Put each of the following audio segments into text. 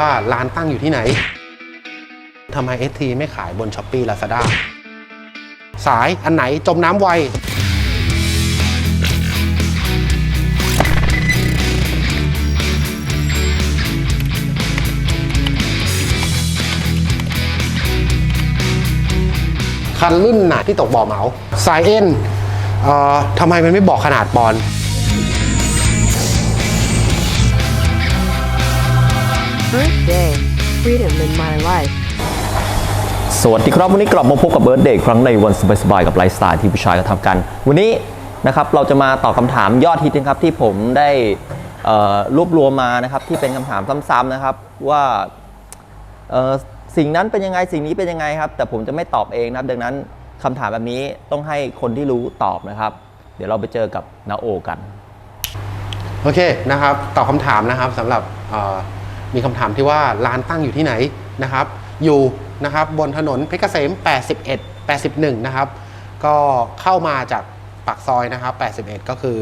ว่าร้านตั้งอยู่ที่ไหนทำไม ST ไม่ขายบน s h อ p e e Lazada สายอันไหนจมน้ำไว คันรุ่นไหนที่ตกบ่อเหมา สายเอ็นเอ่อทำไมมันไม่บอกขนาดปอนด์ Birthday, freedom in my life. สวัสดีครับ วันนี้กลับมาพบกับเบิร์ดเดย์ครั้งในวันสบายๆกับไลฟ์สไตล์ที่ผู้ชายก็ทำกัน วันนี้นะครับเราจะมาตอบคำถามยอดฮิตนะครับที่ผมได้เอ่อรวบรวมมานะครับที่เป็นคำถามซ้ำๆนะครับว่าเอ่อสิ่งนั้นเป็นยังไงสิ่งนี้เป็นยังไงครับ แต่ผมจะไม่ตอบเองนะครับ ดังนั้นคำถามแบบนี้ต้องให้คนที่รู้ตอบนะครับ เดี๋ยวเราไปเจอกับนาโอกัน โอเคนะครับตอบคำถามนะครับสำหรับเอ่อ มีคำถามที่ว่าร้านตั้งอยู่ที่ไหนนะครับ อยู่นะครับบนถนนเพชรเกษม 81 81 นะครับ ก็เข้ามาจากปากซอยนะครับ 81 ก็คือ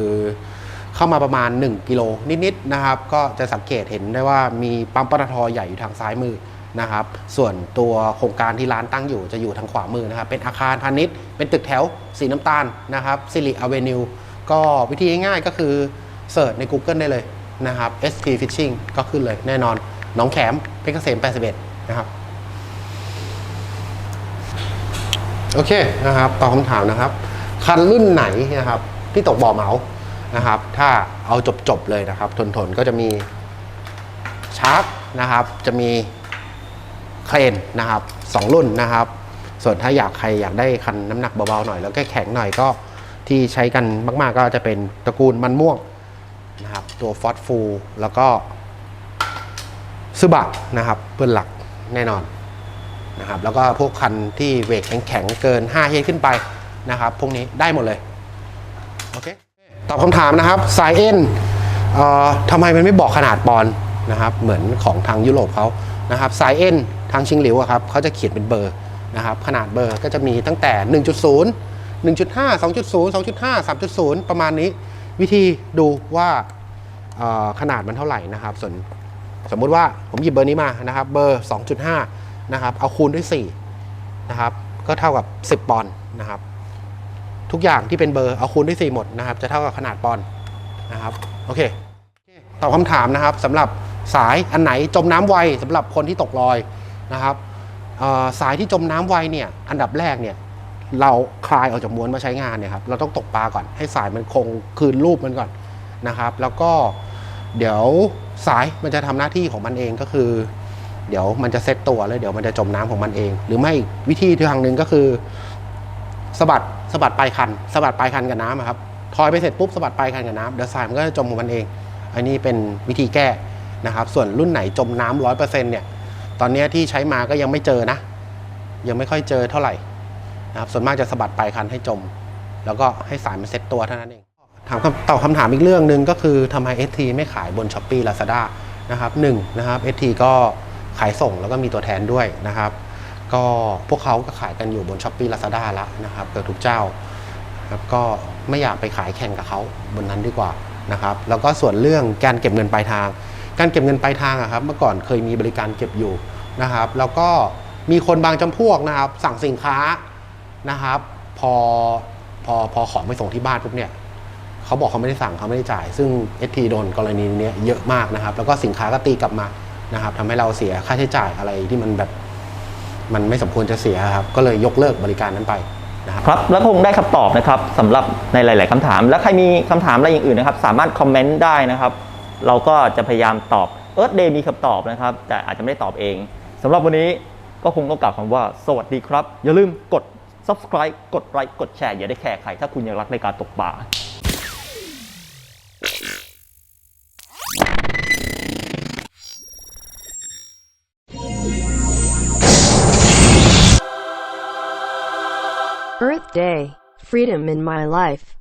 เข้ามาประมาณ 1 กิโลนิดๆนะครับ ก็จะสังเกตเห็นได้ว่ามีปั๊มปตทใหญ่อยู่ทางซ้ายมือนะครับ ส่วนตัวโครงการที่ร้านตั้งอยู่จะอยู่ทางขวามือนะครับ เป็นอาคารพาณิชย์ เป็นตึกแถวสีน้ำตาลนะครับสิริอเวนิว ก็วิธีง่ายๆก็คือเสิร์ชใน Google ได้เลย นะครับ ST Fishing ก็ขึ้นเลยแน่นอนน้องแขมเพชรเกษม 81 นะครับ โอเคนะครับตอบคำถามนะครับ คันรุ่นไหนนะครับที่ตกบ่อเหมานะครับ ถ้าเอาจบๆเลยนะครับ ทนๆ ก็จะมีชาร์กนะครับ จะมีเครนนะครับสองรุ่นนะครับ ส่วนถ้าอยากใครอยากได้คันน้ำหนักเบาๆหน่อยแล้วก็แข็งหน่อยก็ที่ใช้กันมาก ๆ ก็จะเป็นตระกูลมันม่วง นะครับ ตัวฟอสฟูแล้วก็ซึบะนะครับเพื่อนหลักแน่นอนนะครับแล้วก็พวกคันที่เวทแข็งๆเกิน 5 เฮดขึ้นไปนะครับ พวกนี้ได้หมดเลยโอเคตอบคำถามนะครับสายเอ็นเอ่อทำไมมันไม่บอกขนาดปอนนะครับ เหมือนของทางยุโรปเขานะครับสายเอ็นทางชิงหลิวครับเขาจะเขียนเป็นเบอร์นะครับ ขนาดเบอร์ก็จะมีตั้งแต่ 1.0 1.5 2.0 2.5 3.0 ประมาณนี้ วิธีดูว่าขนาดมันเท่าไหร่นะครับส่วนสมมุติว่าผมหยิบเบอร์นี้มานะครับ เบอร์ 2.5 นะครับ เอาคูณด้วย4นะครับ ก็เท่ากับ 10 ปอนด์นะครับ ทุกอย่างที่เป็นเบอร์เอาคูณด้วย 4 หมดนะครับ จะเท่ากับขนาดปอนด์นะครับ โอเคตอบคำถามนะครับสำหรับสายอันไหนจมน้ำไวสำหรับคนที่ตกลอยนะครับสายที่จมน้ำไวเนี่ย อันดับแรกเนี่ย เราคลายออกจากม้วนมาใช้งานเนี่ยครับเราต้องตกปลาก่อนให้สายมันคงคืนรูปมันก่อนนะครับ แล้วก็เดี๋ยวสายมันจะทำหน้าที่ของมันเองก็คือ เดี๋ยวมันจะเซ็ตตัวแล้วเดี๋ยวมันจะจมน้ำของมันเอง หรือไม่วิธีทางหนึ่งก็คือสะบัดสะบัดปลายคันสะบัดปลายคันกับน้ำครับทอยไปเสร็จปุ๊บสะบัดปลายคันกับน้ำเดี๋ยวสายมันก็จะจมของมันเอง อันนี้เป็นวิธีแก้นะครับ ส่วนรุ่นไหนจมน้ำร้อยเปอร์เซ็นต์เนี่ยตอนนี้ที่ใช้มาก็ยังไม่เจอนะ ยังไม่ค่อยเจอเท่าไหร่ นะครับส่วนมากจะสะบัดปลายคันให้จม แล้วก็ให้สายมันเซ็ตตัวเท่านั้นเองถามคำตอบคำถามอีกเรื่องหนึ่งก็คือทำไม ST ไม่ขายบน s h อ p e e Lazada นะครับหนึ่งนะครับ ST ก็ขายส่งแล้วก็มีตัวแทนด้วยนะครับ ก็พวกเขาก็ขายกันอยู่บน s h อ p e e Lazada ละนะครับเกือบทุกเจ้าครับก็ไม่อยากไปขายแข่งกับเขาบนนั้นดีกว่านะครับแล้วก็ส่วนเรื่องการเก็บเงินปลายทาง การเก็บเงินปลายทางอะครับเมื่อก่อนเคยมีบริการเก็บอยู่นะครับ แล้วก็มีคนบางจำพวกนะครับสั่งสินค้า นะครับ พอพอพอของไปส่งที่บ้านปุ๊บเนี่ยเขาบอกเขาไม่ได้สั่งเขาไม่ได้จ่าย ซึ่ง ST โดนกรณีนี้เยอะมากนะครับ แล้วก็สินค้าก็ตีกลับมานะครับทำให้เราเสียค่าใช้จ่ายอะไรที่มันแบบมันไม่สมควรจะเสียครับ ก็เลยยกเลิกบริการนั้นไปนะครับครับ แล้วคงได้คำตอบนะครับสำหรับในหลาย ๆคำถาม แล้วใครมีคำถามอะไรอย่างอื่นนะครับ สามารถคอมเมนต์ได้นะครับ เราก็จะพยายามตอบเอิร์ธเดย์มีคำตอบนะครับ แต่อาจจะไม่ได้ตอบเองสำหรับวันนี้ก็คงต้องกล่าวคำว่า สวัสดีครับ อย่าลืมกด subscribe กดไลค์กดแชร์อย่าได้แคร์ใคร ถ้าคุณยังรักในการตกปลา Earth Day, freedom in my life.